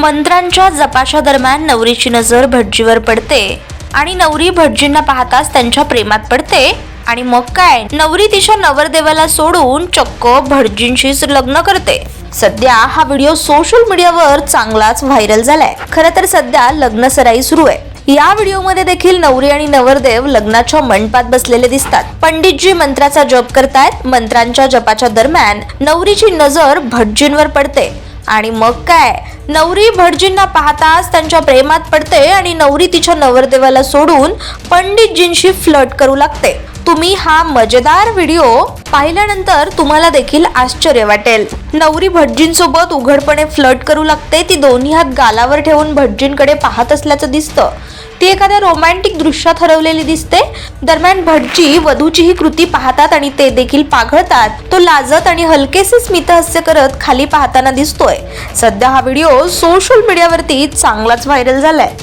मंत्रांच्या जपाच्या दरम्यान नवरीची नजर भटजीवर पडते आणि नवरी भटजींना पाहताच त्यांच्या प्रेमात पडते. आणि मग काय? नवरी तिच्या नवरदेवाला सोडून चक्क भटजींशीच लग्न करते. सध्या हा व्हिडिओ सोशल मीडियावर चांगलाच व्हायरल झालाय. खरं तर सध्या लग्न सराई सुरू आहे. या व्हिडिओमध्ये देखील नवरी आणि नवरदेव लग्नाच्या मंडपात बसलेले दिसतात. पंडितजी मंत्राचा जप करतायत. मंत्रांच्या जपाच्या दरम्यान नवरीची नजर भटजींवर पडते. आणि मग काय? नवरी भटजींना पाहताच त्यांच्या प्रेमात पडते आणि नवरी तिच्या नवरदेवाला सोडून पंडितजींशी फ्लट करू लागते. तुम्ही हा मजेदार व्हिडिओ पाहिल्यानंतर तुम्हाला देखील आश्चर्य वाटेल. नवरी भटजींसोबत उघडपणे फ्लट करू लागते ती दोन्ही हात गालावर ठेवून भटजींकडे पाहत असल्याचं दिसतं. ती एखाद्या रोमॅन्टिक दृश्यात हरवलेली दिसते. दरम्यान भटजी वधूची ही कृती पाहतात आणि ते देखील पाघळतात तो लाजत आणि हलकेसे स्मितहास्य करत खाली पाहताना दिसतोय. सध्या हा व्हिडिओ सोशल मीडियावरती चांगलाच व्हायरल झालाय.